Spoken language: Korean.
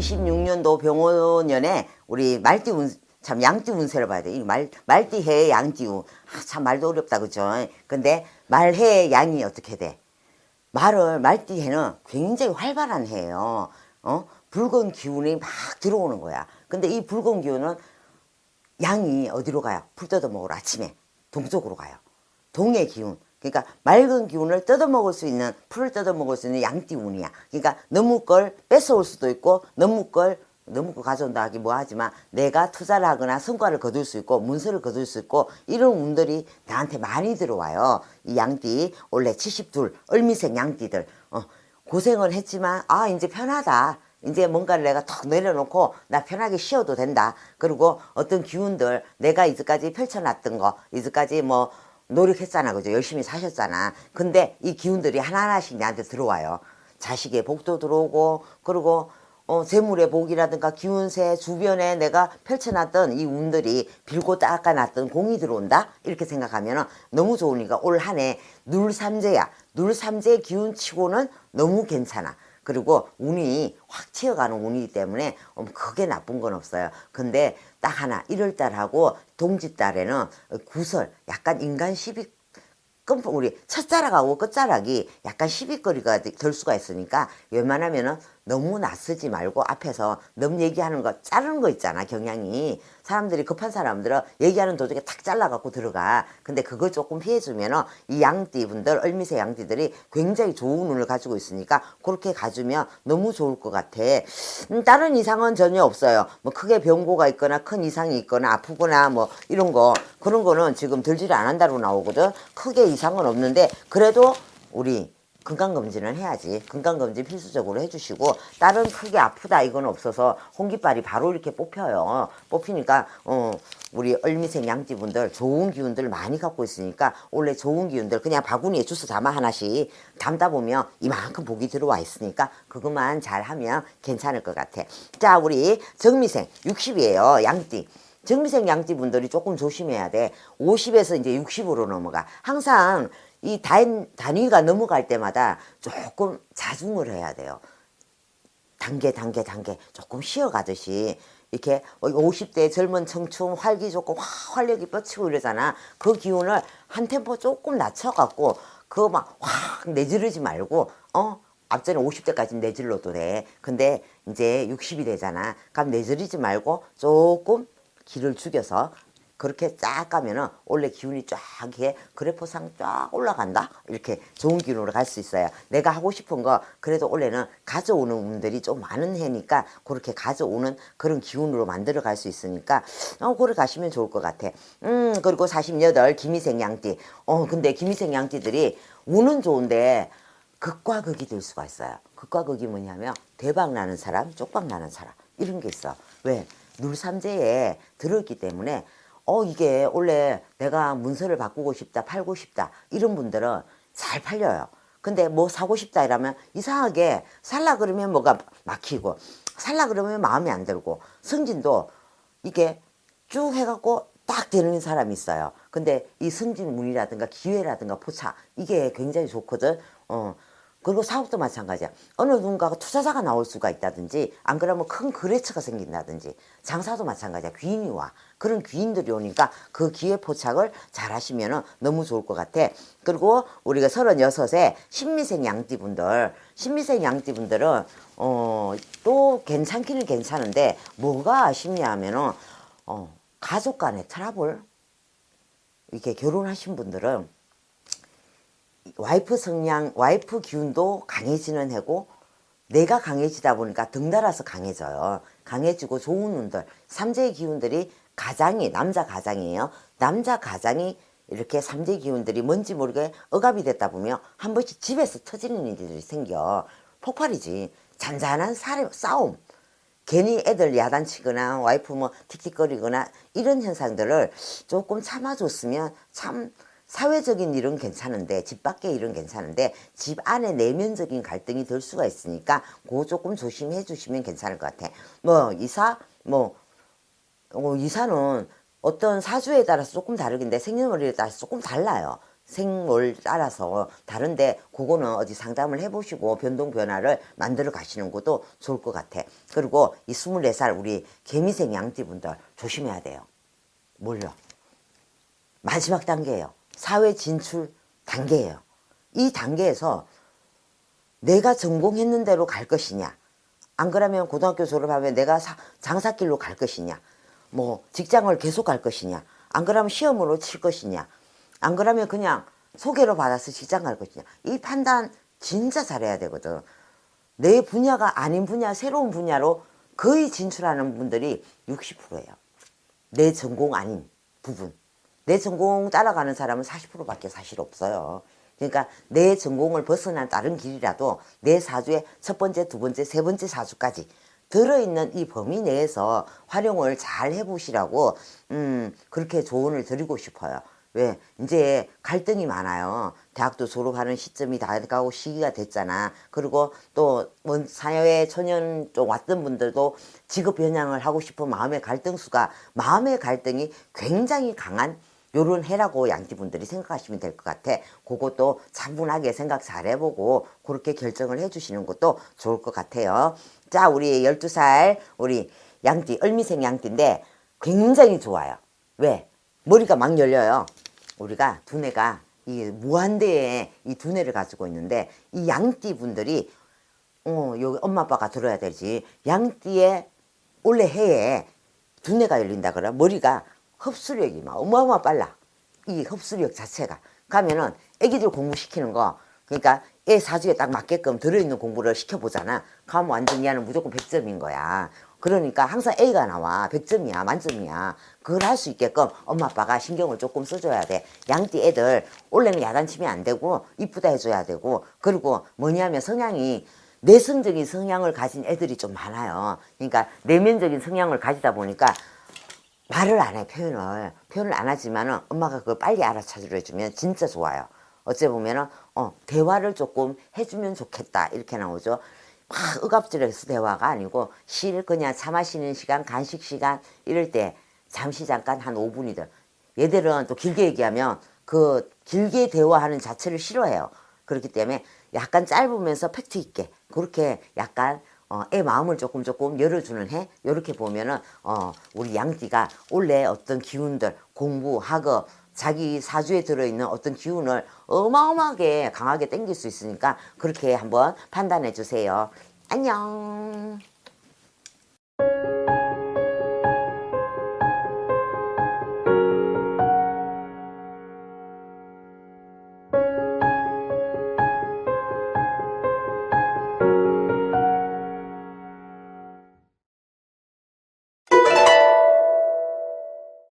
2026년도 병원년에 우리 말띠 운, 참 양띠 운세를 봐야 돼. 이 말, 말띠 해 양띠 운. 아, 참 말도 어렵다, 그죠? 근데 말해 양이 어떻게 돼? 말을 말띠 해는 굉장히 활발한 해예요. 어? 붉은 기운이 막 들어오는 거야. 근데 이 붉은 기운은 양이 어디로 가요? 풀 뜯어 먹으러 아침에 동쪽으로 가요. 동의 기운. 그러니까 맑은 기운을 뜯어 먹을 수 있는 풀을 뜯어 먹을 수 있는 양띠운이야. 그러니까 너무 걸 뺏어올 수도 있고 너무 걸 너무 걸 가져온다 하기 뭐 하지만 내가 투자를 하거나 성과를 거둘 수 있고 문서를 거둘 수 있고 이런 운들이 나한테 많이 들어와요. 이 양띠 원래 72 얼미색 양띠들 어, 고생을 했지만 아 이제 편하다. 이제 뭔가를 내가 턱 내려놓고 나 편하게 쉬어도 된다. 그리고 어떤 기운들 내가 이제까지 펼쳐놨던 거 이제까지 뭐 노력했잖아. 그죠? 열심히 사셨잖아. 근데 이 기운들이 하나하나씩 나한테 들어와요. 자식의 복도 들어오고 그리고 어, 재물의 복이라든가 기운세 주변에 내가 펼쳐놨던 이 운들이 빌고 닦아놨던 공이 들어온다 이렇게 생각하면 너무 좋으니까 올 한 해 눌삼재야 눌삼재 기운치고는 너무 괜찮아 그리고 운이 확 치어가는 운이기 때문에 어, 크게 나쁜 건 없어요. 근데 딱 하나 1월달하고 동짓달에는 구설 약간 인간 시비 끔 우리 첫자락하고 끝자락이 약간 시비거리가 될 수가 있으니까 웬만하면은 너무 나서지 말고 앞에서 너무 얘기하는 거 자르는 거 있잖아 경향이. 사람들이 급한 사람들은 얘기하는 도중에 탁 잘라갖고 들어가. 근데 그걸 조금 피해주면은 이 양띠 분들 얼미새 양띠들이 굉장히 좋은 운을 가지고 있으니까 그렇게 가주면 너무 좋을 것 같아. 음, 다른 이상은 전혀 없어요. 뭐 크게 병고가 있거나 큰 이상이 있거나 아프거나 뭐 이런 거. 그런 거는 지금 들지를 안 한다고 나오거든. 크게 이상은 없는데 그래도 우리 건강검진을 해야지. 건강검진 필수적으로 해주시고, 다른 크게 아프다 이건 없어서 홍깃발이 바로 이렇게 뽑혀요. 뽑히니까, 어, 우리 얼미생 양띠분들 좋은 기운들 많이 갖고 있으니까, 원래 좋은 기운들 그냥 바구니에 주스 담아 하나씩 담다 보면 이만큼 복이 들어와 있으니까, 그것만 잘 하면 괜찮을 것 같아. 자, 우리 정미생 60이에요. 양띠. 정미생 양띠 분들이 조금 조심해야 돼. 50에서 이제 60으로 넘어가. 항상 이 단, 단위가 넘어갈 때마다 조금 자중을 해야 돼요. 단계, 단계, 단계 조금 쉬어가듯이 이렇게 50대 젊은 청춘 활기 좋고 확 활력이 뻗치고 이러잖아. 그 기운을 한 템포 조금 낮춰갖고 그거 막 확 내지르지 말고 어 앞전에 50대까지 내질러도 돼. 근데 이제 60이 되잖아. 그럼 내지르지 말고 조금 기를 죽여서 그렇게 쫙 가면은 원래 기운이 쫙 이렇게 그래프상 쫙 올라간다? 이렇게 좋은 기운으로 갈 수 있어요. 내가 하고 싶은 거 그래도 원래는 가져오는 운들이 좀 많은 해니까 그렇게 가져오는 그런 기운으로 만들어 갈 수 있으니까 어 그래 가시면 좋을 것 같아. 음 그리고 48 김희생 양띠. 어 근데 김희생 양띠들이 운은 좋은데 극과 극이 될 수가 있어요. 극과 극이 뭐냐면 대박 나는 사람 쪽박 나는 사람. 이런 게 있어. 왜? 눌삼재에 들어있기 때문에 어 이게 원래 내가 문서를 바꾸고 싶다 팔고 싶다 이런 분들은 잘 팔려요. 근데 뭐 사고 싶다 이러면 이상하게 살라 그러면 뭐가 막히고 살라 그러면 마음에 안 들고 승진도 이게 쭉 해갖고 딱 되는 사람이 있어요. 근데 이 승진운이라든가 기회라든가 포차 이게 굉장히 좋거든. 어 그리고 사업도 마찬가지야. 어느 누군가가 투자자가 나올 수가 있다든지 안 그러면 큰 거래처가 생긴다든지 장사도 마찬가지야. 귀인이 와. 그런 귀인들이 오니까 그 기회 포착을 잘 하시면 너무 좋을 것 같아. 그리고 우리가 36세 신미생 양띠분들 신미생 양띠분들은 어, 또 괜찮기는 괜찮은데 뭐가 아쉽냐 하면은 어, 가족 간의 트러블 이렇게 결혼하신 분들은 와이프 성향, 와이프 기운도 강해지는 해고 내가 강해지다 보니까 덩달아서 강해져요. 강해지고 좋은 운들, 삼재의 기운들이 가장이 남자 가장이에요. 남자 가장이 이렇게 삼재 기운들이 뭔지 모르게 억압이 됐다 보면 한 번씩 집에서 터지는 일들이 생겨. 폭발이지. 잔잔한 사람, 싸움. 괜히 애들 야단치거나 와이프 뭐 틱틱거리거나 이런 현상들을 조금 참아줬으면 참 사회적인 일은 괜찮은데 집 밖의 일은 괜찮은데 집 안에 내면적인 갈등이 될 수가 있으니까 그거 조금 조심해 주시면 괜찮을 것 같아. 뭐 이사 뭐 어, 이사는 어떤 사주에 따라서 조금 다르긴데 생년월일에 따라서 조금 달라요. 생월 따라서 다른데 그거는 어디 상담을 해보시고 변동 변화를 만들어 가시는 것도 좋을 것 같아. 그리고 이 24살 우리 개미생 양띠분들 조심해야 돼요. 뭘요? 마지막 단계예요. 사회 진출 단계예요. 이 단계에서 내가 전공했는 대로 갈 것이냐. 안 그러면 고등학교 졸업하면 내가 사- 장사길로 갈 것이냐. 뭐 직장을 계속 갈 것이냐. 안 그러면 시험으로 칠 것이냐. 안 그러면 그냥 소개로 받아서 직장 갈 것이냐. 이 판단 진짜 잘해야 되거든. 내 분야가 아닌 분야, 새로운 분야로 거의 진출하는 분들이 60%예요. 내 전공 아닌 부분. 내 전공 따라가는 사람은 40%밖에 사실 없어요. 그러니까 내 전공을 벗어난 다른 길이라도 내 사주의 첫 번째, 두 번째, 세 번째 사주까지 들어있는 이 범위 내에서 활용을 잘 해보시라고 음 그렇게 조언을 드리고 싶어요. 왜 이제 갈등이 많아요. 대학도 졸업하는 시점이 다 가고 시기가 됐잖아. 그리고 또먼 사회 초년 쪽 왔던 분들도 직업 변형을 하고 싶은 마음의 갈등수가 마음의 갈등이 굉장히 강한 요런 해라고 양띠분들이 생각하시면 될 것 같아. 그것도 차분하게 생각 잘 해보고 그렇게 결정을 해주시는 것도 좋을 것 같아요. 자, 우리 12살 우리 양띠, 을미생 양띠인데 굉장히 좋아요. 왜? 머리가 막 열려요. 우리가 두뇌가 이 무한대의 이 두뇌를 가지고 있는데 이 양띠 분들이 어, 여기 엄마 아빠가 들어야 되지. 양띠의 올해 해에 두뇌가 열린다 그래. 머리가 흡수력이 막 어마어마 빨라. 이 흡수력 자체가. 가면은 애기들 공부시키는 거. 그러니까 애 사주에 딱 맞게끔 들어있는 공부를 시켜보잖아. 그러면 완전 얘는 무조건 100점인 거야. 그러니까 항상 A가 나와. 100점이야. 만점이야. 그걸 할 수 있게끔 엄마 아빠가 신경을 조금 써줘야 돼. 양띠 애들 원래는 야단치면 안 되고 이쁘다 해줘야 되고 그리고 뭐냐면 성향이 내성적인 성향을 가진 애들이 좀 많아요. 그러니까 내면적인 성향을 가지다 보니까 말을 안 해, 표현을. 표현을 안 하지만은 엄마가 그걸 빨리 알아차려 주면 진짜 좋아요. 어째 보면은, 어, 대화를 조금 해주면 좋겠다. 이렇게 나오죠. 막 억압질해서 대화가 아니고, 실, 그냥 차 마시는 시간, 간식 시간, 이럴 때 잠시 잠깐 한 5분이든. 얘들은 또 길게 얘기하면 그 길게 대화하는 자체를 싫어해요. 그렇기 때문에 약간 짧으면서 팩트 있게 그렇게 약간 어, 애 마음을 조금 조금 열어주는 해 이렇게 보면은 어, 우리 양띠가 원래 어떤 기운들 공부 학업 자기 사주에 들어있는 어떤 기운을 어마어마하게 강하게 땡길 수 있으니까 그렇게 한번 판단해 주세요. 안녕.